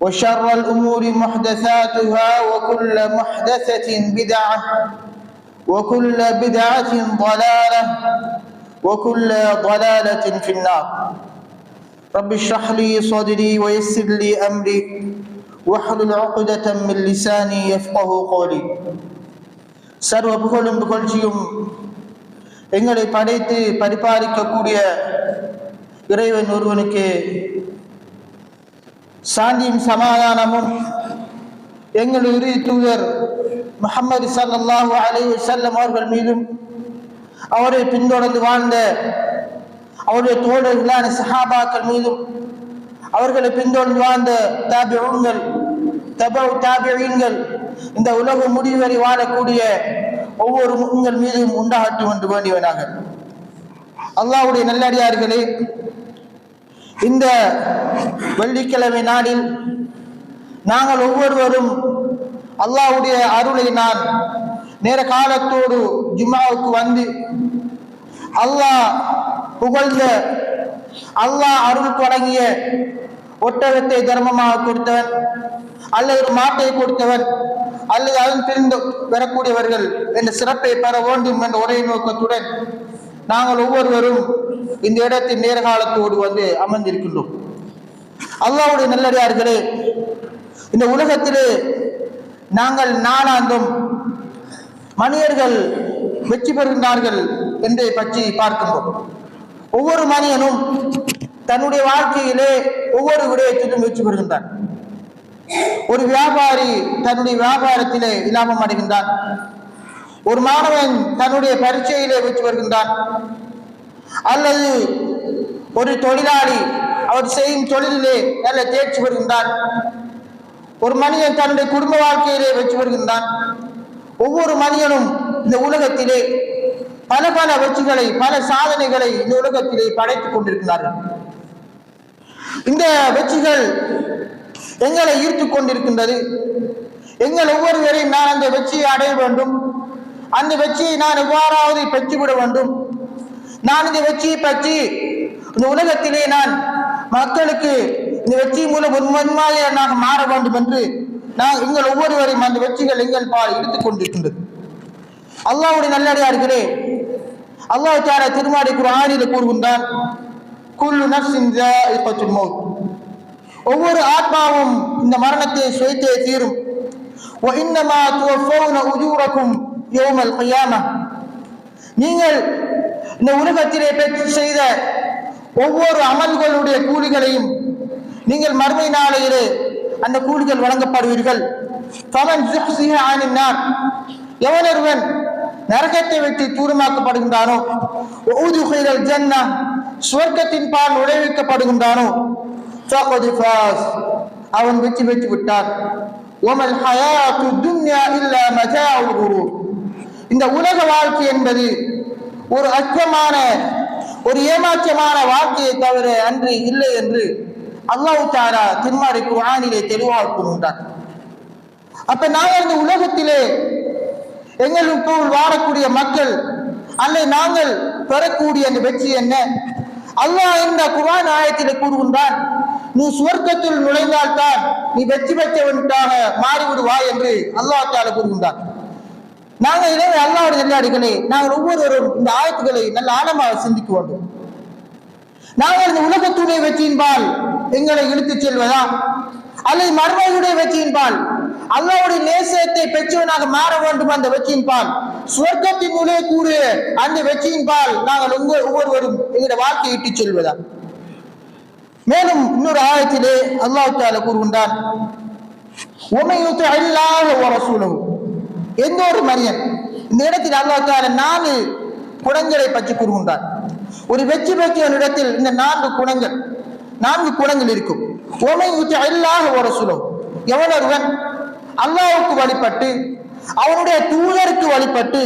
وشر الأمور محدثاتها وكل محدثة بدعة وكل بدعة ضلالة وكل ضلالة في النار رب اشرح لي صدري ويسر لي أمري واحلل عقدة من لساني يفقه قولي சர்வ புகழும் புகழ்ச்சியும் எங்களை படைத்து பரிபாலிக்கக்கூடிய இறைவன் ஒருவனுக்கு சாந்தியும் சமாதானமும் எங்கள் இறுதி தூதர் முகமது சல்லாஹூ அலி செல்லம் அவர்கள் மீதும் அவரை பின்தொடர்ந்து வாழ்ந்த அவருடைய தோழர்களான சஹாபாக்கள் மீதும் அவர்களை பின்தொடர்ந்து வாழ்ந்த தாபியங்கள் தபவ் தாபியங்கள் இந்த உலகம் முடிவரை வாழக்கூடிய ஒவ்வொரு உங்கள் மீதும் உண்டாகட்டும் என்று வேண்டியவனாக. அல்லாவுடைய நல்லடியார்களே இந்த வெள்ளிக்கிழமை நாளில் நாங்கள் ஒவ்வொருவரும் அல்லாவுடைய அருளை நான் நேர காலத்தோடு ஜும்மாவுக்கு வந்து அல்லாஹ் புகழ்ந்த அல்லாஹ் அருள் தொடங்கிய ஒட்டகத்தை தர்மமாக கொடுத்தவன் அல்லது ஒரு மாட்டை கொடுத்தவன் அல்லது அதன் பிரிந்து பெறக்கூடியவர்கள் என்ற சிறப்பை பெற வேண்டும் என்ற ஒரே நோக்கத்துடன் நாங்கள் ஒவ்வொருவரும் இந்த இடத்தின் நேர்காலத்தோடு வந்து அமர்ந்திருக்கின்றோம். அல்லாவுடைய நல்லடியார்களே இந்த உலகத்திலே நாங்கள் நாளாந்தும். மனிதர்கள் வெற்றி பெறுகின்றார்கள் என்பதை பற்றி பார்க்கின்றோம். ஒவ்வொரு மனிதனும் தன்னுடைய வாழ்க்கையிலே ஒவ்வொரு விடயத்திலும் வெற்றி பெறுகின்றான். ஒரு வியாபாரி தன்னுடைய வியாபாரத்திலே இலாபம் அடைகின்றான். ஒரு மாணவன் தன்னுடைய பரீட்சையிலே வச்சு வருகின்றான் அல்லது ஒரு தொழிலாளி அவர் செய்யும் தொழிலிலே நல்ல தேர்ச்சி பெறுகின்றான். ஒரு மனிதன் தன்னுடைய குடும்ப வாழ்க்கையிலே வச்சு வருகின்றான் ஒவ்வொரு மனிதனும் இந்த உலகத்திலே பல பல வெற்றிகளை பல சாதனைகளை இந்த உலகத்திலே படைத்துக் கொண்டிருக்கிறார்கள். இந்த வெற்றிகள் எங்களை ஈர்த்து கொண்டிருக்கின்றது. எங்கள் ஒவ்வொருவரையும் நான் அந்த வெற்றியை அடைய வேண்டும். அந்த வெற்றியை நான் எவ்வாறாவது பெற்றுவிட வேண்டும். நான் இந்த வெற்றியை பற்றி இந்த உலகத்திலே நான் மக்களுக்கு இந்த வெற்றி மூலம் ஒரு முன்மாதிரியாக மாற வேண்டும் என்று நான் எங்கள் ஒவ்வொருவரையும் அந்த வெற்றிகள் எங்கள் பால் எடுத்துக் கொண்டிருக்கின்றது. அல்லாவுடைய நல்லடியார்களே அல்லாஹ் தார திருமாடி குரு குரானில் கூறுகின்றான் குல்லு நஃப்ஸின் ஜாஇகத்துல் மௌத். ஒவ்வொரு ஆத்மாவும் இந்த மரணத்தை சுவைத்தே தீரும். வ இன்னமா துவஃபௌன உஜூரக்கும் யோமல் கையாமா நீங்கள் இந்த உலகத்திலே பெற்று செய்த ஒவ்வொரு அமல்களுடைய கூலிகளையும் நீங்கள் மறுமை நாளையிலே அந்த கூலிகள் வழங்கப்படுவீர்கள். பவன் ஆனினார் எவனொருவன் நரகத்தை விட்டு தூரமாக்கப்படுகின்றானோ ஊதுகைகள் ஜன்னா சுவர்க்கத்தின் பால் நுழைவிக்கப்படுகின்றானோ அவன் வெற்றி பெற்று விட்டான் ஓமல் ஹயா துன்யா இல்ல மஜா குரு இந்த உலக வாழ்க்கை என்பது ஒரு அச்சமான ஒரு ஏமாற்றமான வாழ்க்கையை தவிர அன்று இல்லை என்று அல்லாஹு தாரா திருமாரி குரானிலே தெளிவாக கூறுகின்றார் அப்ப நாங்கள் இந்த உலகத்திலே எங்களும் போல் வாழக்கூடிய மக்கள் அல்லது நாங்கள் பெறக்கூடிய அந்த வெற்றி என்ன? அல்லாஹ் இந்த குரான் ஆயத்தில் கூறுகின்றான் நீ சுவர்க்கத்தில் நுழைந்தால்தான் நீ வெற்றி பெற்றவனுக்காக மாறிவிடுவாய் என்று அல்லாஹ் தால கூறுகின்றான். நாங்கள் இதை அல்லாவுடைய நெல்லாடிகளே நாங்கள் ஒவ்வொருவரும் இந்த ஆயத்துக்களை நல்ல ஆழமாக சிந்திக்க வேண்டும். நாங்கள் இந்த உலகத்துடைய வெற்றியின்பால் எங்களை இழுத்துச் செல்வதா? அல்லது மர்மையுடைய வெற்றியின்பால் அல்லாவுடைய நேசத்தை பெற்றவனாக மாற வேண்டும் அந்த வெற்றியின்பால் சுவர்க்கத்தின் நுழையக்கூடிய அந்த வெற்றியின்பால் நாங்கள் உங்க ஒவ்வொருவரும் எங்களுடைய வாழ்க்கையை இட்டுச் செல்வதா? மேலும் இன்னொரு ஆயத்திலே அல்லாஹ் தால கூறுகின்றான் உமையுத்து அல்லாஹ் வரசூலகு எந்த ஒரு மனிதன் இந்த இடத்தில் அல்லாத்தால நாலு குணங்களை பற்றி கூறுகின்றார். ஒரு வெற்றி பெற்ற இடத்தில் இந்த நான்கு குணங்கள் நான்கு குணங்கள் இருக்கும். உமையுத்து அல்லாஹ் சுலம் எவனொருவன் அல்லாவுக்கு வழிபட்டு அவனுடைய தூதருக்கு வழிபட்டு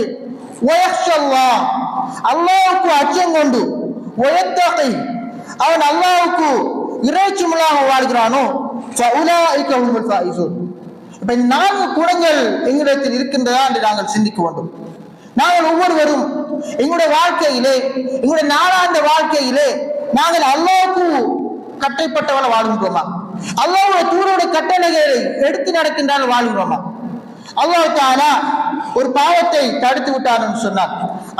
ஒயக்ஷல்லா அல்லாவுக்கு அச்சம் கொண்டு ஒயத்தகை அவன் அல்லாவுக்கு இறைச்சி முலாக வாழ்கிறானோ ஃபஉலாயிக ஹுமுல் இப்ப இந்த நான்கு குணங்கள் எங்களிடத்தில் இருக்கின்றதா என்று நாங்கள் சிந்திக்க வேண்டும். நாங்கள் ஒவ்வொருவரும் எங்களுடைய வாழ்க்கையிலே எங்களுடைய நாளாந்த வாழ்க்கையிலே நாங்கள் அல்லாவுக்கு கட்டைப்பட்டவளை வாழ்கின்றோமா? அல்லாவுடைய தூரோட கட்டளைகளை எடுத்து நடக்கின்றால் வாழ்கிறோமா அல்லாஹ் தாலா ஒரு பாவத்தை தடுத்து விட்டான்னு சொன்னான்.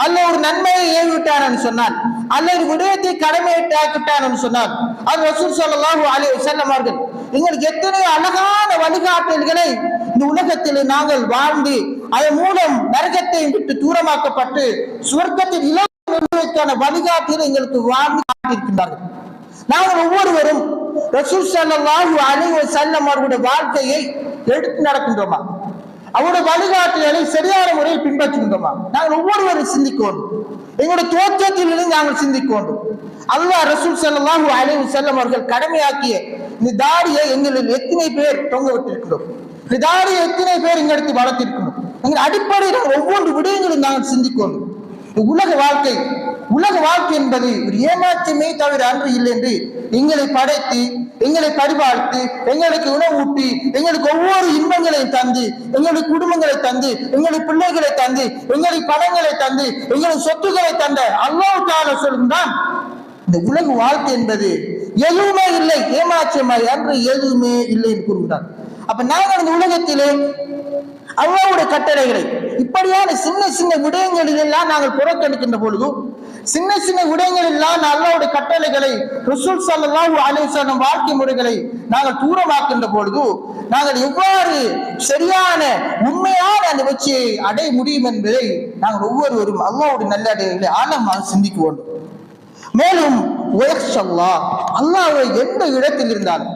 அல்ல ஒரு நன்மையை ஏவி விட்டான்னு சொன்னான். அல்ல ஒரு விடயத்தை கடமையிட்டாக்கிட்டான்னு சொன்னான். அது ரசூல் சொல்லலாம் அலி வஸல்லம் அவர்கள் எங்களுக்கு எத்தனையோ அழகான வழிகாட்டல்களை இந்த உலகத்தில் நாங்கள் வாழ்ந்து அதன் மூலம் நரகத்தை விட்டு தூரமாக்கப்பட்டு சுவர்க்கத்தில் இலவசக்கான வழிகாட்டில் எங்களுக்கு வாழ்ந்து காட்டியிருக்கின்றார்கள். நாங்கள் ஒவ்வொருவரும் ரசூல் ஸல்லல்லாஹு அலைஹி வஸல்லம் அவர்களுடைய வாழ்க்கையை எடுத்து நடக்கின்றோமா? அவருடைய வழிகாட்டுதலை சரியான முறையில் பின்பற்றுகின்றோமா? நாங்கள் ஒவ்வொருவரும் சிந்திக்க வேண்டும். எங்களுடைய தோற்றத்திலிருந்து நாங்கள் சிந்திக்க வேண்டும். அல்லாஹ் ரசூல் ஸல்லல்லாஹு அலைவு செல்லம் அவர்கள் கடமையாக்கிய இந்த தாடியை எங்களில் எத்தனை பேர் தொங்க விட்டிருக்கிறோம்? இந்த தாடியை எத்தனை பேர் எங்களுக்கு வளர்த்திருக்கணும் எங்கள் அடிப்படையில் நாங்கள் ஒவ்வொரு விடயங்களும் நாங்கள் சிந்திக்க உலக வாழ்க்கை உலக வாழ்க்கை என்பது ஒரு ஏமாற்றமே தவிர அன்று இல்லை என்று எங்களை படைத்து எங்களை பரிபாலித்து எங்களுக்கு உணவூட்டி எங்களுக்கு ஒவ்வொரு இன்பங்களையும் தந்து எங்களுக்கு குடும்பங்களை தந்து எங்களுக்கு பிள்ளைகளை தந்து எங்களுக்கு பணங்களை தந்து எங்களுக்கு சொத்துக்களை தந்த அல்லாஹ் தால சொல்கின்றான் இந்த உலக வாழ்க்கை என்பது எதுவுமே இல்லை. ஏமாற்றமாய் அன்று எதுவுமே இல்லை என்று கூறுகிறார். அப்ப நாங்கள் இந்த உலகத்திலே அல்லாவுடைய கட்டளைகளை இப்படியான சின்ன சின்ன விடயங்களில் எல்லாம் நாங்கள் புறக்கணிக்கின்ற பொழுதும் சின்ன சின்ன விடயங்கள் எல்லாம் அல்லாவுடைய கட்டளைகளை ருசூல் சல்லாஹூ அலைஹி வாழ்க்கை முறைகளை நாங்கள் தூரமாக்கின்ற பொழுது நாங்கள் எவ்வாறு சரியான உண்மையான அந்த வெற்றியை அடைய முடியும் என்பதை நாங்கள் ஒவ்வொருவரும் அல்லாவுடைய நல்ல அடைகளை ஆழமாக சிந்திக்க வேண்டும். மேலும் அல்லாஹ் எந்த இடத்தில் இருந்தாலும்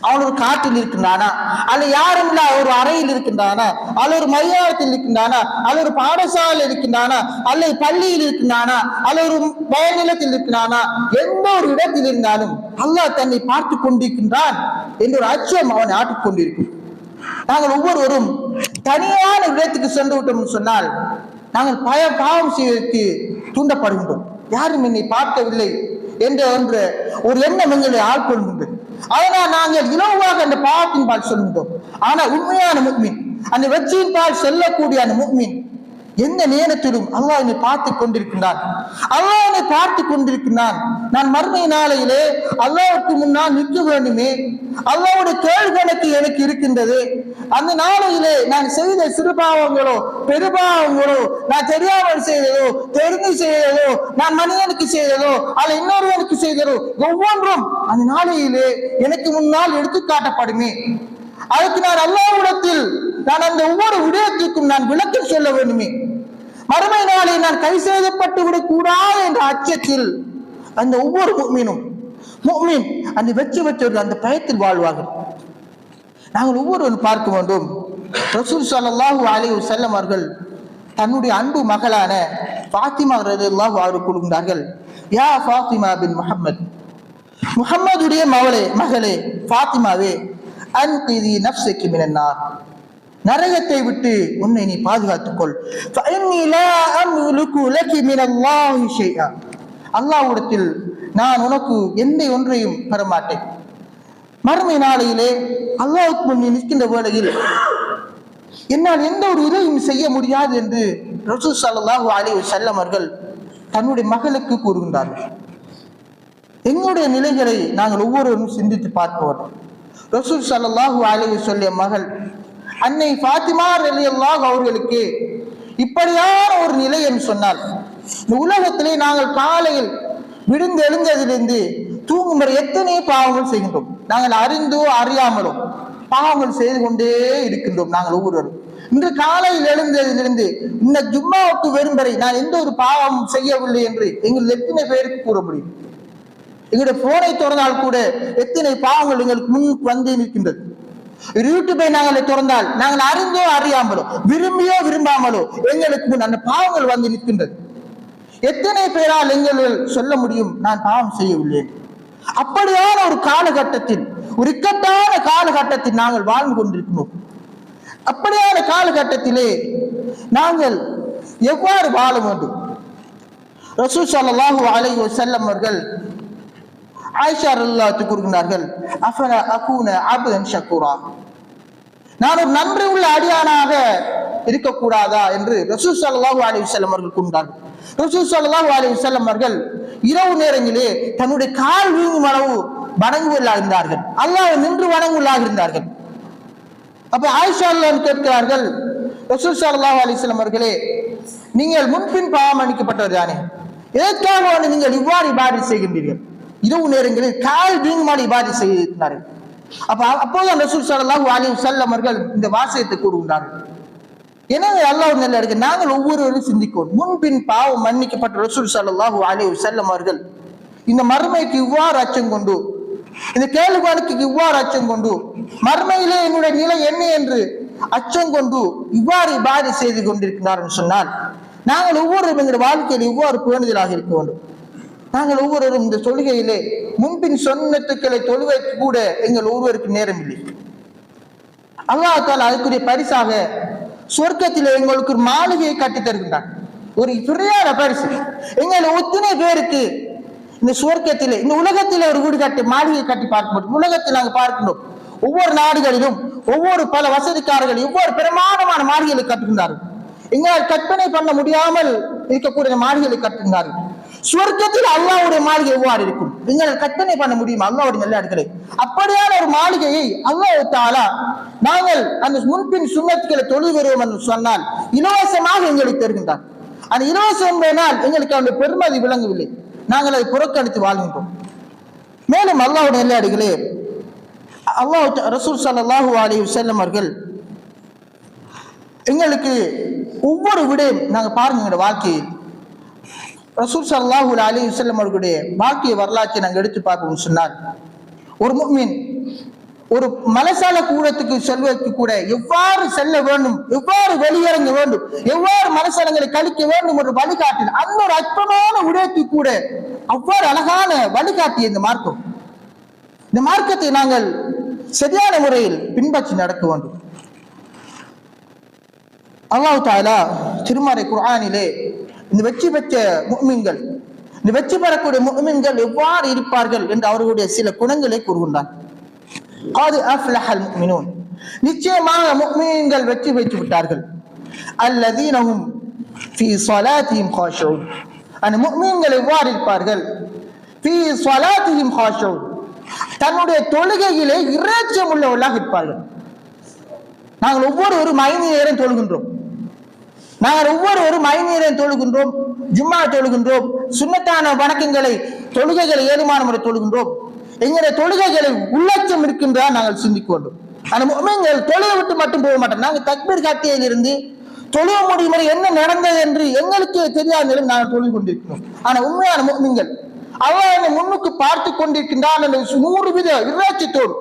அவன் ஒரு காட்டில் இருக்கின்றானா? அல்ல யாரும் இல்ல ஒரு அறையில் இருக்கின்றானா? அல்ல ஒரு மைதானத்தில் இருக்கின்றானா? அல்ல ஒரு பாடசாலையில் இருக்கின்றானா? அல்ல பள்ளியில் இருக்கின்றானா? அல்ல ஒரு பயநிலத்தில் இருக்கின்றானா? எந்த ஒரு இடத்தில் இருந்தாலும் அல்லாஹ் தன்னை பார்த்து கொண்டிருக்கின்றான் என்ற ஒரு அச்சம் அவனை ஆட்டிக் கொண்டிருக்கும் நாங்கள் ஒவ்வொருவரும் தனியான இடத்துக்கு சென்று விட்டோம் சொன்னால் நாங்கள் பய பாவம் செய்வதற்கு தூண்டப்படுகின்றோம். யாரும் என்னை பார்க்கவில்லை என்ற ஒன்று ஒரு எண்ணம் எங்களை ஆட்கொள்கின்றது. அதனால் நாங்கள் இலவாக அந்த பாவத்தின் பால் சொல்கின்றோம். ஆனா உண்மையான முக்மின் அந்த வெற்றியின் பால் செல்லக்கூடிய அந்த முக்மின் எந்த நேரத்திலும் அல்லாஹ் என்னை பார்த்து கொண்டிருக்கின்றான். அல்லாஹ் என்னை பார்த்து கொண்டிருக்கின்றான். நான் மறுமை நாளையிலே அல்லாவுக்கு முன்னால் நிற்க வேண்டுமே. அல்லாவுடைய கேள்வி கணக்கு எனக்கு இருக்கின்றது. அந்த நாளையிலே நான் செய்த சிறுபாவங்களோ பெருபாவங்களோ நான் தெரியாமல் செய்ததோ தெரிந்து செய்ததோ நான் மனிதனுக்கு செய்ததோ அல்ல இன்னொருவனுக்கு செய்ததோ ஒவ்வொன்றும் அந்த நாளையிலே எனக்கு முன்னால் எடுத்து காட்டப்படுமே. அதுக்கு நான் அல்லாவிடத்தில் நான் அந்த ஒவ்வொரு விடயத்திற்கும் நான் விளக்கம் சொல்ல வேண்டுமே. மறுமை நாளை நான் கை செய்தப்பட்டு விடக்கூடாது என்ற அச்சத்தில் அந்த ஒவ்வொரு மீனும் மீன் அந்த வெற்றி வச்சவர்கள் அந்த பயத்தில் வாழ்வார்கள். நாங்கள் ஒவ்வொருவரும் பார்க்க வேண்டும். ரசூல் சல்லாஹூ அலி செல்லம் அவர்கள் தன்னுடைய அன்பு மகளான ஃபாத்திமா ரலியல்லாஹு அவர் கூறுகின்றார்கள் யா ஃபாத்திமா பின் முகம்மது முகம்மதுடைய மகளே மகளே ஃபாத்திமாவே அன்கிதி நப்சுக்கு மினன்னார். நரகத்தை விட்டு உன்னை நீ பாதுகாத்துக்கொள். அல்லாஹ்விடத்தில் நான் உனக்கு எந்த ஒன்றையும் பெறமாட்டேன் மறுமை நாளையிலே அல்லாவுக்கு முன் நிற்கின்ற வேளையில் என்னால் எந்த ஒரு உதவியும் செய்ய முடியாது என்று ரசூல் சல்லாஹூ அலி செல்லம் அவர்கள் தன்னுடைய மகளுக்கு கூறுகின்றார்கள். எங்களுடைய நிலைகளை நாங்கள் ஒவ்வொருவரும் சிந்தித்து பார்ப்போம் ரசூல் ஸல்லல்லாஹு அலி சொல்லிய மகள் அன்னை ஃபாத்திமா ரலியல்லாஹு அவர்களுக்கு இப்படியான ஒரு நிலை என்று சொன்னால் இந்த உலகத்திலே நாங்கள் காலையில் விழுந்து எழுந்ததிலிருந்து தூங்கும் வரை எத்தனை பாவங்கள் செய்கின்றோம். நாங்கள் அறிந்தோ அறியாமலோ பாவங்கள் செய்து கொண்டே இருக்கின்றோம் நாங்கள் ஒவ்வொருவரும். இன்று காலையில் எழுந்ததிலிருந்து இந்த ஜும்மாவுக்கு வரும் வரை நான் எந்த ஒரு பாவம் செய்யவில்லை என்று எங்கள் எத்தனை பேருக்கு கூற முடியும்? எங்களுடைய போனை திறந்தால் கூட எத்தனை பாவங்கள் எங்களுக்கு முன் வந்து நிற்கின்றது. யூடியூபை நாங்கள் திறந்தால் நாங்கள் அறிந்தோ அறியாமலோ விரும்பியோ விரும்பாமலோ எங்களுக்கு முன் அந்த பாவங்கள் வந்து நிற்கின்றது. எத்தனை பேரால் எங்கள் சொல்ல முடியும் நான் பாவம் செய்யவில்லை. அப்படியான ஒரு காலகட்டத்தில் ஒரு இக்கட்டான காலகட்டத்தில் நாங்கள் வாழ்ந்து கொண்டிருக்கிறோம். அப்படியான காலகட்டத்திலே நாங்கள் எவ்வாறு வாழ வேண்டும்? ரசூ சல்லாஹூ அலை செல்லம் அவர்கள் ஆயிஷா அல்லாத்து கூறுகிறார்கள் அஃபல அகூன அபுதன் ஷக்கூரா நான் ஒரு நன்றி உள்ள அடியானாக இருக்கக்கூடாதா? என்று ரசூல் ஸல்லல்லாஹு அலி வஸல்லம் அவர்கள் கூறினார்கள் ரசூல் ஸல்லல்லாஹு அலி வஸல்லம் அவர்கள் இரவு நேரங்களிலே தன்னுடைய கால் வீங்கும் அளவு வணங்குவதாக இருந்தார்கள். அல்லாஹ் நின்று வணங்குவதாக இருந்தார்கள். அப்ப ஆயிஷா அல்லாஹ் கேட்கிறார்கள் ரசூல் ஸல்லல்லாஹு அலி வஸல்லம் அவர்களே நீங்கள் முன்பின் பாவம் தானே எதற்காக வந்து நீங்கள் இவ்வாறு இபாடி செய்கின்றீர்கள். இரவு நேரங்களில் கால் வீங்குமாறு இபாதி செய்திருக்கிறார்கள். அப்ப அப்போது ரசூல் ஸல்லல்லாஹு அலைஹி வஸல்லம் அவர்கள் இந்த வாசகத்தை கூறுகின்றார்கள். எனவே அல்லாஹ் நல்ல இருக்கு. நாங்கள் ஒவ்வொருவரும் சிந்திக்கோம் முன்பின் பாவம் மன்னிக்கப்பட்ட ரசூல் ஸல்லல்லாஹு அலி வஸல்லம் அவர்கள் இந்த மறுமைக்கு இவ்வாறு அச்சம் கொண்டு இந்த கேள்விகளுக்கு இவ்வாறு அச்சம் கொண்டு மறுமையிலே என்னுடைய நிலை என்ன என்று அச்சம் கொண்டு இவ்வாறு இபாதி செய்து கொண்டிருக்கிறார் என்று சொன்னால் நாங்கள் ஒவ்வொருவரும் எங்களுடைய வாழ்க்கையில் இவ்வாறு பேணுதலாக இருக்க வேண்டும். நாங்கள் ஒவ்வொருவரும் இந்த தொழுகையிலே முன்பின் சொன்னத்துக்களை தொழுகைக்கு கூட எங்கள் ஒருவருக்கு நேரம் இல்லை அல்லாஹால அதுக்குரிய பரிசாக சொர்க்கத்தில் எங்களுக்கு ஒரு மாளிகையை கட்டி தருகின்றான். ஒரு பிரியார பரிசு. எங்களை ஒத்தனை பேருக்கு இந்த சுவர்க்கத்திலே இந்த உலகத்திலே ஒரு வீடு கட்டி மாளிகை கட்டி பார்க்க முடியும். உலகத்தில் நாங்கள் பார்க்கணும் ஒவ்வொரு நாடுகளிலும் ஒவ்வொரு பல வசதிக்காரர்கள் ஒவ்வொரு பிரமாணமான மாளிகைகளை கட்டுகின்றார்கள். எங்களால் கற்பனை பண்ண முடியாமல் இருக்கக்கூடிய மாளிகைகளை கட்டுகின்றார்கள். சுவர்க்கத்தில் அல்லாவுடைய மாளிகை எவ்வாறு இருக்கும்? எங்களால் கற்பனை பண்ண முடியுமா? அல்லாவுடைய நல்ல இடத்துல அப்படியான ஒரு மாளிகையை அல்லாஹ் தாலா நாங்கள் அந்த முன்பின் சுண்ணத்துக்களை தொழில் வருவோம் என்று சொன்னால் இலவசமாக எங்களுக்கு தருகின்றார். அந்த இலவசம் என்பதனால் எங்களுக்கு அவருடைய பெருமதி விளங்கவில்லை. நாங்கள் அதை புறக்கணித்து வாழ்கின்றோம். மேலும் அல்லாவுடைய நெல்லாடிகளே அல்லாஹ் ரசூல் ஸல்லல்லாஹு அலி செல்லம் அவர்கள் எங்களுக்கு ஒவ்வொரு விடையும் நாங்கள் பாருங்க எங்களோட வாழ்க்கையை. ரசூல் சல்லாஹூல் அலி வஸல்லம் அவர்களுடைய பாக்கிய வரலாற்றை நாங்கள் எடுத்து பார்ப்போம் சொன்னால் ஒரு மீன் ஒரு மலசால கூடத்துக்கு செல்வதற்கு கூட எவ்வாறு செல்ல வேண்டும் எவ்வாறு வெளியிறங்க வேண்டும் எவ்வாறு மனசலங்களை கழிக்க வேண்டும் என்று வழிகாட்டில் அந்த ஒரு அற்பமான விடயத்தை கூட அவ்வாறு அழகான வழிகாட்டிய இந்த மார்க்கம். இந்த மார்க்கத்தை நாங்கள் சரியான முறையில் பின்பற்றி நடக்க வேண்டும். அல்லாஹ் தாலா திருமறை குரானிலே இந்த வெற்றி பெற்ற முக்மீன்கள் இந்த வெற்றி பெறக்கூடிய முக்மீன்கள் எவ்வாறு இருப்பார்கள் என்று அவர்களுடைய சில குணங்களை கூறுகின்றார் அது அஃப்லஹல் முஃமினூன் நிச்சயமாக முக்மீன்கள் வெற்றி பெற்று விட்டார்கள். அல்லதீனஹும் ஃபீ ஸலாத்திஹிம் காஷிஊன் அந்த முக்மீன்கள் எவ்வாறு இருப்பார்கள்? ஃபீ ஸலாத்திஹிம் காஷிஊன் தன்னுடைய தொழுகையிலே இறைச்சம் உள்ளவர்களாக இருப்பார்கள். நாங்கள் ஒவ்வொருவரும் ஐந்து நேரம் தொழுகின்றோம். நாங்கள் ஒவ்வொருவரும் மழைநீரை தொழுகின்றோம் ஜும்மா தொழுகின்றோம் சுண்ணத்தான வணக்கங்களை தொழுகைகளை ஏழுமான முறை தொழுகின்றோம். எங்களுடைய தொழுகைகளை உள்ளச்சம் இருக்கின்றா நாங்கள் சிந்திக்க வேண்டும். அந்த முஃமின்கள் தொழுகை விட்டு மட்டும் போக மாட்டோம். நாங்கள் தக்பீர் காட்டியதிலிருந்து தொழுக முடியும் வரை என்ன நடந்தது என்று எங்களுக்கே தெரியாத நிலையில் நாங்கள் தொழுது கொண்டிருக்கிறோம். ஆனால் உண்மையான முஃமின்கள் அவர் என்னை முன்னுக்கு பார்த்து கொண்டிருக்கின்றான் என்ற நூறு வித இறைச்சத்தோடு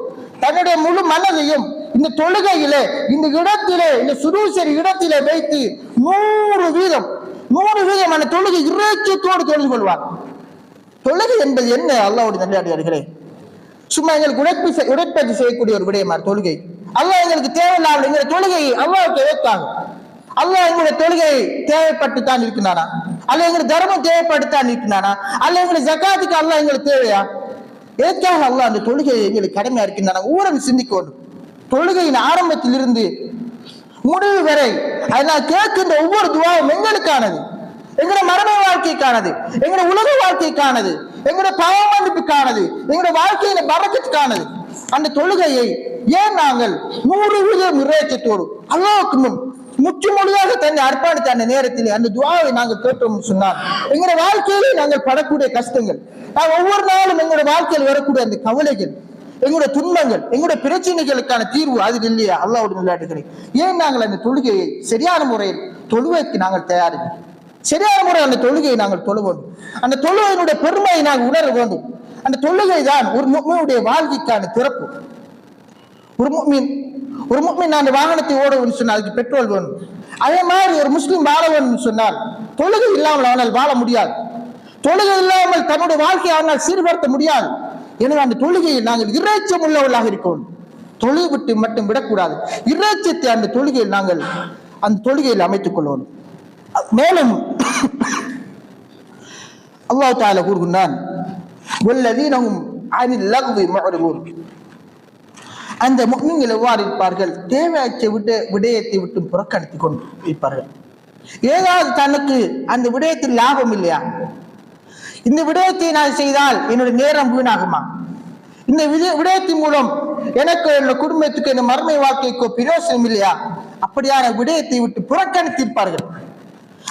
தன்னுடைய முழு மனதையும் இந்த தொழுகையிலே இந்த இடத்திலே இந்த சுரூசரி இடத்திலே வைத்து நூறு வீதம் நூறு வீதமான தொழுகை இறைச்சத்தோடு தொழுது கொள்வார். தொழுகை என்பது என்ன? அல்லாவுடைய நல்லடியார்களே சும்மா எங்களுக்கு உழைப்பு செய்- உடற்பயிற்சி செய்யக்கூடிய ஒரு விடயமா தொழுகை. அல்லாஹ் எங்களுக்கு தேவையில்லாமல் எங்களை தொழுகையை அல்லாவுக்கு வைத்தாங்க அல்லாஹ் எங்களுடைய தொழுகை தேவைப்பட்டு தான் இருக்கிறானா அல்ல எங்களுக்கு தர்மம் தேவைப்பட்டு தான் இருக்கிறானா அல்ல எங்களுக்கு ஜக்காத்துக்கு அல்லாஹ் எங்களுக்கு தேவையா? எதுக்காக அல்லாஹ் அந்த தொழுகையை எங்களுக்கு கடமையா இருக்கின்றானா? ஊரன் சிந்திக்க வேண்டும் தொழுகையின் ஆரம்பத்திலிருந்து முடிவு வரை அதனால் கேட்கின்ற ஒவ்வொரு துவாவும் எங்களுக்கானது எங்கட மரண வாழ்க்கைக்கானது எங்கட உலக வாழ்க்கைக்கானது எங்கட பாவ மன்னிப்புக்கானது எங்கட வாழ்க்கையில பறக்கத்துக்கானது அந்த தொழுகையை ஏன் நாங்கள் நூறு வீதம் நிறைவேற்றத்தோடு அல்லாவுக்கு முன் முற்று மொழியாக தன்னை அர்ப்பணித்த அந்த நேரத்தில் அந்த துவாவை நாங்கள் கேட்டோம் சொன்னால் எங்களோட வாழ்க்கையிலே நாங்கள் படக்கூடிய கஷ்டங்கள் நாங்கள் ஒவ்வொரு நாளும் எங்களோட வாழ்க்கையில் வரக்கூடிய அந்த கவலைகள் எங்களுடைய துன்பங்கள் எங்களுடைய பிரச்சனைகளுக்கான தீர்வு அதில் இல்லையா? அல்லாவுடைய விளையாட்டுகளை ஏன் நாங்கள் அந்த தொழுகையை சரியான முறையில் தொழுவைக்கு நாங்கள் தயாரிப்போம் சரியான முறை அந்த தொழுகையை நாங்கள் தொழ வேண்டும். அந்த தொழுகையினுடைய பெருமையை நாங்கள் உணர வேண்டும். அந்த தொழுகை தான் ஒரு முக்மீனுடைய வாழ்க்கைக்கான திறப்பு. ஒரு முக்மீன் ஒரு முக்மீன் அந்த வாகனத்தை ஓடவும் சொன்னால் அதுக்கு பெட்ரோல் வேணும். அதே மாதிரி ஒரு முஸ்லீம் வாழ வேணும்னு சொன்னால் தொழுகை இல்லாமல் அவனால் வாழ முடியாது. தொழுகை இல்லாமல் தன்னுடைய வாழ்க்கையை அவனால் சீர்படுத்த முடியாது. எனவே அந்த தொழுகையை நாங்கள் இறைச்சம் உள்ளவர்களாக இருக்கோம். தொழுகை விட்டு மட்டும் விடக்கூடாது. இறைச்சத்தை அந்த தொழுகையில் நாங்கள் அந்த தொழுகையில் அமைத்துக் கொள்வோம். மேலும் அல்லாஹ் தால கூறுகின்றான் அந்த முக்மீன்கள் எவ்வாறு இருப்பார்கள்? தேவையற்ற விட விடயத்தை விட்டு புறக்கணித்துக் கொண்டு இருப்பார்கள் ஏதாவது தனக்கு அந்த விடயத்தில் லாபம் இல்லையா? இந்த விடயத்தை நான் செய்தால் என்னுடைய நேரம் வீணாகுமா? இந்த விடயத்தின் மூலம் எனக்கு என்னோட குடும்பத்துக்கு இந்த மர்மை வாழ்க்கைக்கோ பிரயோசனம் இல்லையா? அப்படியான விடயத்தை விட்டு புறக்கணித்திருப்பார்கள்.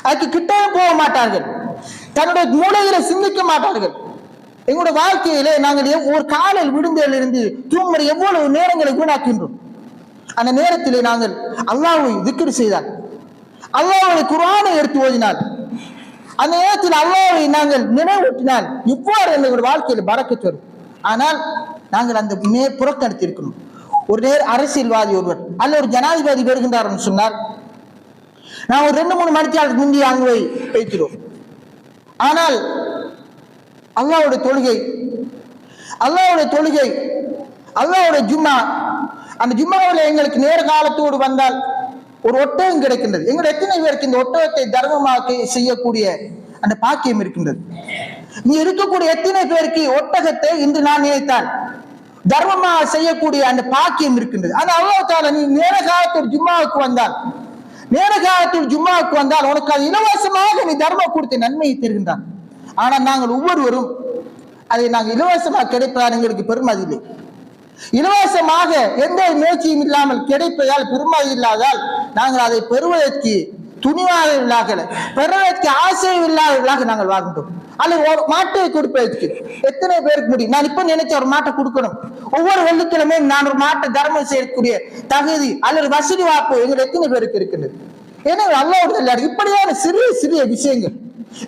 அதுக்கு கிட்டவும் போக மாட்டார்கள். தன்னுடைய மூளையில சிந்திக்க மாட்டார்கள். எங்களுடைய வாழ்க்கையிலே நாங்கள் எவ்- ஒரு காலையில் விடுந்ததிலிருந்து தூங்குற எவ்வளவு நேரங்களை வீணாக்கின்றோம் அந்த நேரத்திலே நாங்கள் அல்லாவை திக்ர் செய்தால் அல்லாவுடைய குரானை எடுத்து ஓதினார் அந்த நேரத்தில் அல்லாவை நாங்கள் நினைவூட்டினால் இவ்வாறு எங்களுடைய வாழ்க்கையில் பறக்கச் வரும் ஆனால் நாங்கள் அந்த மே புறக்கணித்திருக்கணும் ஒரு நேர் அரசியல்வாதி ஒருவர் அல்ல ஒரு ஜனாதிபதி வருகின்றார் சொன்னார். நான் ஒரு ரெண்டு மூணு மணித்தியாளுக்கு முந்தைய அங்கு போய் வைக்கிறோம் ஆனால் அல்லாவுடைய தொழுகை அல்லாவுடைய தொழுகை அல்லாவுடைய ஜும்மா அந்த ஜும்மாவில் எங்களுக்கு நேர காலத்தோடு வந்தால் ஒரு ஒட்டகம் கிடைக்கின்றது. எங்களுடைய எத்தனை பேருக்கு இந்த ஒட்டகத்தை தர்மமாக செய்யக்கூடிய அந்த பாக்கியம் இருக்கின்றது? இங்க இருக்கக்கூடிய எத்தனை பேருக்கு ஒட்டகத்தை இன்று நான் நினைத்தான் தர்மமா செய்யக்கூடிய அந்த பாக்கியம் இருக்கின்றது. அது அவ்வளவு நீ நேர காலத்தோடு ஜும்மாவுக்கு வந்தால் நேர காலத்தில் ஜும்மாவுக்கு வந்தால் உனக்கு அது இலவசமாக நீ தர்மம் கொடுத்து நன்மையை தருகின்றான். ஆனால் நாங்கள் ஒவ்வொருவரும் அதை நாங்கள் இலவசமாக கிடைப்பதால் எங்களுக்கு பெருமதி இல்லை இலவசமாக எந்த முயற்சியும் இல்லாமல் கிடைப்பதால் பெருமை இல்லாதால் நாங்கள் அதை பெறுவதற்கு துணிவாக பெறுவதற்கு ஆசை இல்லாதவர்களாக நாங்கள் வாழ்கின்றோம். அல்லது ஒரு மாட்டை கொடுப்பதற்கு. எத்தனை பேருக்கு முடியும்? நான் இப்ப நினைச்ச ஒரு மாட்டை கொடுக்கணும். ஒவ்வொரு வெள்ளிக்கிழமையும் நான் ஒரு மாட்டை தர்மம் செய்யக்கூடிய தகுதி அல்லது வசதி வாய்ப்பு எங்களுக்கு எத்தனை பேருக்கு இருக்கின்றது? எனவே அல்லாவுடைய இப்படியான சிறிய சிறிய விஷயங்கள்.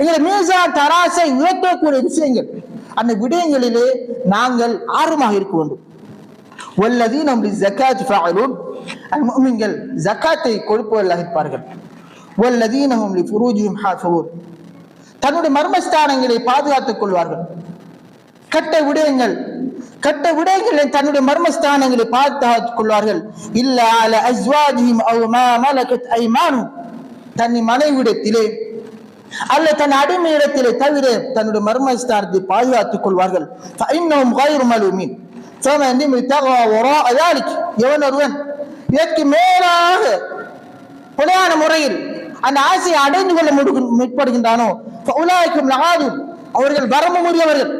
எங்களை மீசா தராசை உயர்த்தக்கூடிய விஷயங்கள். அந்த விடயங்களிலே நாங்கள் ஆர்வமாக இருக்க வேண்டும். والذين هم للزكاة فاعلون المؤمنகள் ஜக்காத்தை கொடுப்பவர்களாக இருப்பார்கள் والذين هم لفروجهم حافظون தன்னுடைய மர்மஸ்தானங்களை பாதுகாத்துக் கொள்வார்கள் கட்ட விடயங்கள் கட்ட விடயங்களை தன்னுடைய மர்மஸ்தானங்களை பாதுகாத்துக் கொள்வார்கள் இல்ல அல அஸ்வாஜிஹிம் அவ் மா மலகத் ஐமானு தன்னை மனைவிடத்திலே அல்ல தன் அடிமையிடத்திலே தவிர தன்னுடைய மர்மஸ்தானத்தை பாதுகாத்துக் கொள்வார்கள் இன்னும் கயிறு மலுமீன் எவன் ஒருவன் இதற்கு மேலாக புலையான முறையில் அந்த ஆசையை அடைந்து கொள்ள முடி முற்படுகின்றானோ உலாய்க்கும் நாது அவர்கள் வரம்பு உரியவர்கள்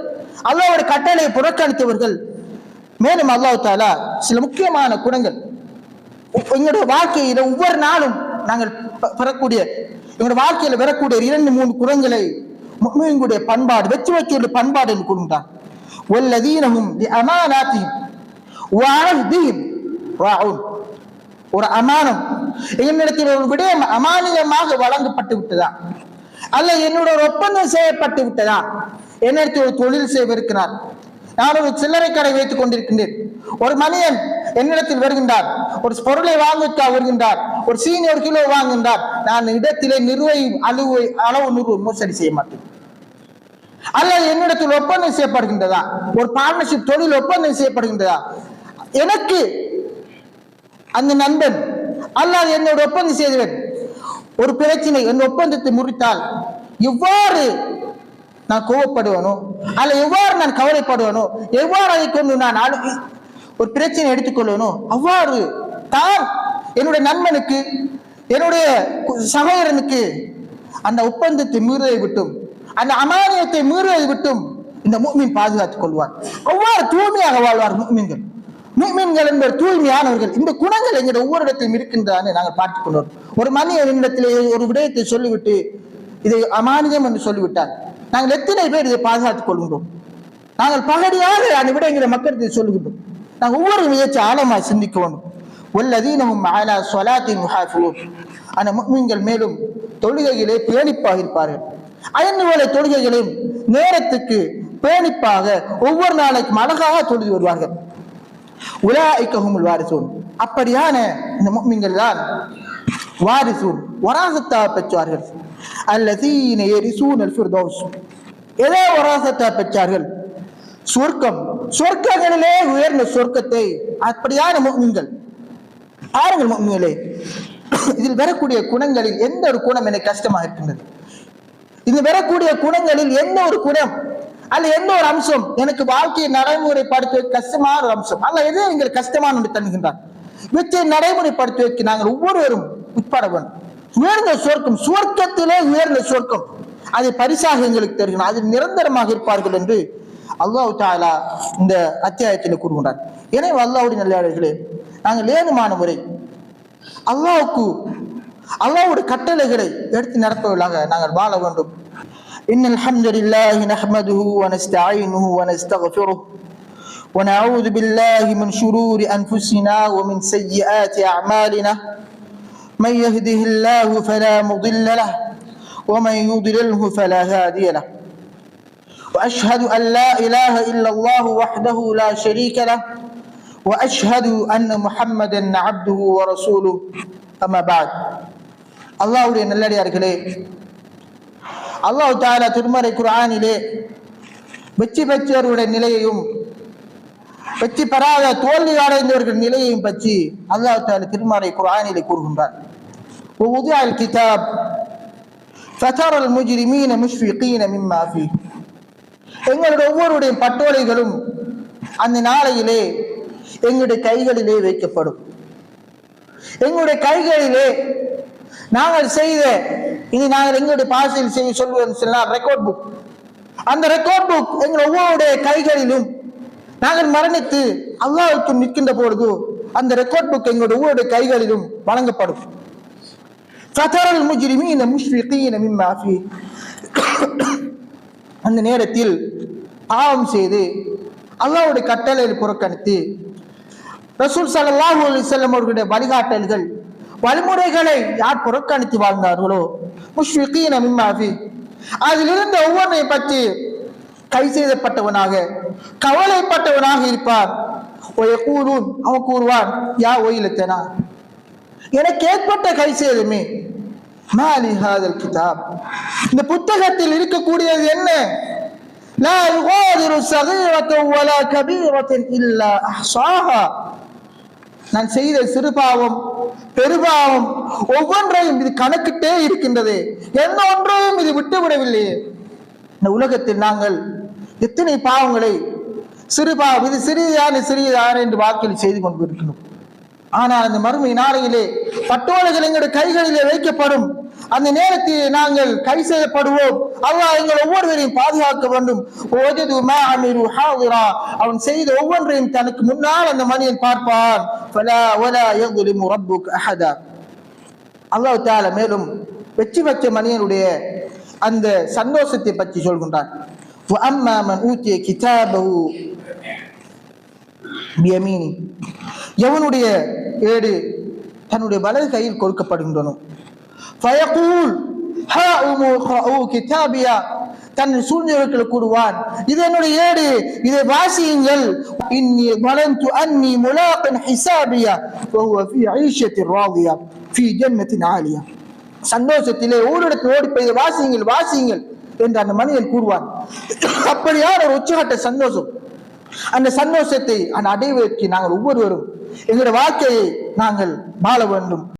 அல்லாவோட கட்டளை புறக்கணித்தவர்கள் மேலும் அல்லாஹ் தாலா சில முக்கியமான குணங்கள் எங்களுடைய வாழ்க்கையில ஒவ்வொரு நாளும் நாங்கள் பெறக்கூடிய எங்களுடைய வாழ்க்கையில பெறக்கூடிய இரண்டு மூணு குணங்களை முஸ்லீம்களுடைய பண்பாடு வெற்றி வெற்றியுடைய பண்பாடு என்று கூறுகிறான் வல்லதீனஹும் லி அமானாத்திஹிம் வ அஹ்திஹிம் ராஉன் ஒரு அமானம். என்னிடத்தில் ஒரு விடயம் அமானியமாக வழங்கப்பட்டு விட்டதா? அல்ல என்னோட ஒரு ஒப்பந்தம் செய்யப்பட்டு விட்டதா? என்னிடத்தில் ஒரு தொழில் செய்விருக்கிறார் நான் ஒரு சில்லறை கடை வைத்துக் கொண்டிருக்கின்றேன். ஒரு மனிதன் என்னிடத்தில் வருகின்றார். ஒரு பொருளை வாங்க வருகின்றார். ஒரு சீனியர் கிலோ வாங்குகின்றார். நான் இடத்திலே நிறுவை அளவு அளவு நிறுவ மோசடி செய்ய மாட்டேன். அல்லது என்னிடத்தில் ஒப்பந்தம் செய்யப்படுகின்றதா? ஒரு பார்ட்னர்ஷிப் தொழில் ஒப்பந்தம் செய்யப்படுகின்றதா? எனக்கு அந்த நண்பன் அல்லாது என்னோட ஒப்பந்தம் செய்தவன் ஒரு பிரச்சனை என் ஒப்பந்தத்தை முறித்தால் எவ்வாறு நான் கோவப்படுவனோ அல்ல எவ்வாறு நான் கவலைப்படுவனோ எவ்வாறு அதை கொண்டு நான் அழு- ஒரு பிரச்சனை எடுத்துக்கொள்வேனோ அவ்வாறு தான் என்னுடைய நண்பனுக்கு என்னுடைய சகோதரனுக்கு அந்த ஒப்பந்தத்தை மீறுவதை விட்டும். அந்த அமானியத்தை மீறுவதை விட்டும் இந்த மூமின் பாதுகாத்துக் கொள்வார். ஒவ்வொரு தூய்மையாக வாழ்வார் மூமின்கள் மூமின்கள் என்பவர் தூய்மையானவர்கள். இந்த குணங்கள் எங்களுடைய ஒவ்வொரு இடத்திலும் இருக்கின்றன நாங்கள் பார்த்துக் கொண்டோம். ஒரு மனிதனிடத்திலே ஒரு விடயத்தை சொல்லிவிட்டு இதை அமானியம் என்று சொல்லிவிட்டார். நாங்கள் எத்தனை பேர் இதை பாதுகாத்துக் கொள்கின்றோம்? நாங்கள் பகடியாக அந்த விடயங்களை மக்களுக்கு சொல்லுகின்றோம். நாங்கள் ஒவ்வொரு முயற்சி ஆழமாக சிந்திக்க வேண்டும். ஒல்லதீனமும் ஆலா சொலாத்தின் முஹாஃபிலூன் அந்த முக்மீன்கள் மேலும் தொழுகைகளே பேணிப்பாக இருப்பார்கள். ஐந்து வேலை தொழுகைகளையும் நேரத்துக்கு பேணிப்பாக ஒவ்வொரு நாளைக்கும் அழகாக தொழுது வருவார்கள். உலாய்க்கஹுமுல் வாரிசூன். அப்படியான இந்த முக்மீன்கள் தான் வாரிசூன் வராசத்தா பெற்றார்கள். அல்லதீன எரிசூன் அல் ஃபிர்தௌஸ். எதே வராசத்தா பெற்றார்கள்? சொர்க்கம். சொர்க்கங்களிலே உயர்ந்த சொர்க்கத்தை அப்படியான முக்மீன்கள். பாருங்கள் முக்மீன்களே. இதில் வரக்கூடிய குணங்களில் எந்த ஒரு குணம் எனக்கு கஷ்டமாக இருக்கின்றது? இது வரக்கூடிய குணங்களில் எந்த ஒரு குணம் அல்ல எந்த ஒரு அம்சம்? எனக்கு வாழ்க்கையை நடைமுறைப்படுத்துவது கஷ்டமான ஒரு அம்சம். அல்ல எது எங்களுக்கு கஷ்டமான ஒன்று தருகின்றார். இவற்றை நடைமுறைப்படுத்துவதற்கு நாங்கள் ஒவ்வொருவரும் உட்பட வேண்டும் உயர்ந்த சொர்க்கம் சுவர்க்கத்திலே உயர்ந்த சொர்க்கம். அதை பரிசாக எங்களுக்கு தருகிறோம் அது நிரந்தரமாக இருப்பார்கள் என்று அல்லாஹு தாலா இந்த அத்தியாயத்தில் கூறுகின்றார். எனவே அல்லாவுடைய நல்லவர்களே நாங்கள் ஏதுமான முறை அல்லாவுக்கு அல்லாவுடைய கட்டளைகளை எடுத்து நடத்துவதாக நாங்கள் வாழ வேண்டும். إن الحمد لله نحمده ونستعينه ونستغفره ونعوذ بالله من شرور أنفسنا ومن سيئات أعمالنا من يهده الله فلا مضل له ومن يضلله فلا هادي له وأشهد أن لا إله إلا الله وحده لا شريك له وأشهد أن محمدا عبده ورسوله أما بعد அல்லாஹ்வுடைய நல்லடியார்களே அல்லாஹ் தாலா திருமறை குர்ஆனிலே வெற்றி பெற்றவர்களுடைய நிலையையும் வெற்றி பெறாத தோல்வி அடைந்தவர்கள் நிலையையும் பற்றி அல்லாஹ் தாலா திருமறை குர்ஆனிலே கூறுகின்றார் ووضع الكتاب فترى المجرمين مشفقين مما فيه எங்களுடைய ஒவ்வொருடைய பட்டோலைகளும் அந்த நாளையிலே எங்களுடைய கைகளிலே வைக்கப்படும் எங்களுடைய கைகளிலே நாங்கள் செய்த. இனி நாங்கள் எங்களுடைய பாசையில் செய்ய சொல்வது சொன்னால் ரெக்கார்ட் புக் அந்த ரெக்கார்ட் புக் எங்கள் ஒவ்வொருடைய கைகளிலும் நாங்கள் மரணித்து அல்லாஹ்வுக்கு நிற்கின்ற பொழுது அந்த ரெக்கார்ட் புக் எங்களுடைய ஒவ்வொருடைய கைகளிலும் வழங்கப்படும். ஃபதரல் முஜ்ரிமீன முஷ்ஃபிகீன மின் ஃபீ அந்த நேரத்தில் ஆவம் செய்து அல்லாவுடைய கட்டளையில் புறக்கணித்து ரசூல் சல்லாஹூ அலி செல்லம் அவர்களுடைய வழிகாட்டல்கள் வழிமுறைகளை யார் புறக்கணித்து வாழ்ந்தார்களோ? முஷ்ஃபிகீன மிம்மா அதிலிருந்த ஒவ்வொன்றை பற்றி கை செய்தப்பட்டவனாக கவலைப்பட்டவனாக இருப்பார். ஒயக்கூலூன் அவன் கூறுவான் யா ஒயிலத்தனா எனக்கு ஏற்பட்ட கை சேதமே மாலி கிதாப். இந்த புத்தகத்தில் இருக்கக்கூடியது என்ன? லா யுகாதிரு சகீரத்தன் வலா கபீரத்தன் இல்லா அஹ்சாஹா. நான் செய்த சிறு பாவம் பெருபாவம் ஒவ்வொன்றையும் இது கணக்கிட்டே இருக்கின்றது. எந்த ஒன்றையும் இது விட்டுவிடவில்லையே இந்த உலகத்தில் நாங்கள் எத்தனை பாவங்களை சிறு பாவம் இது சிறியதான சிறியதான என்று வாக்கில் செய்து கொண்டிருக்கிறோம். ஆனால் அந்த மறுமை நாளையிலே பட்டோலைகள் எங்களுடைய கைகளிலே வைக்கப்படும். அந்த நேரத்தில் நாங்கள் கை செய்யப்படுவோம். அல்லாஹ் எங்கள் ஒவ்வொருவரையும் பாதுகாக்க வேண்டும். அவன் செய்த ஒவ்வொன்றையும் தனக்கு முன்னால் அந்த மனிதன் பார்ப்பான். அல்லாஹ் தால மேலும் வெற்றி பெற்ற மனிதனுடைய அந்த சந்தோஷத்தை பற்றி சொல்கின்றான். எவனுடைய ஏடு தன்னுடைய வலது கையில் கொடுக்கப்படுகின்றனும் ஃபயகூல் ஹாஉமு க்ரஊ கிதாபியா தன் சூழ்நிலைகளை கூறுவான் இது என்னுடைய ஏடு இதை வாசியுங்கள் இன்னி ظننت أني ملاق حسابيا وهو في عيشة راضية في جنة عالية சந்தோஷத்திலே ஓரிடத்து ஓடி போய் வாசியுங்கள் வாசியுங்கள் என்று அந்த மனிதன் கூறுவான் அப்படியான ஒரு உச்சகட்ட சந்தோஷம் அந்த சந்தோஷத்தை அந்த அடைவதற்கு நாங்கள் ஒவ்வொருவரும் எங்களுடைய வாழ்க்கையை நாங்கள் வாழ வேண்டும்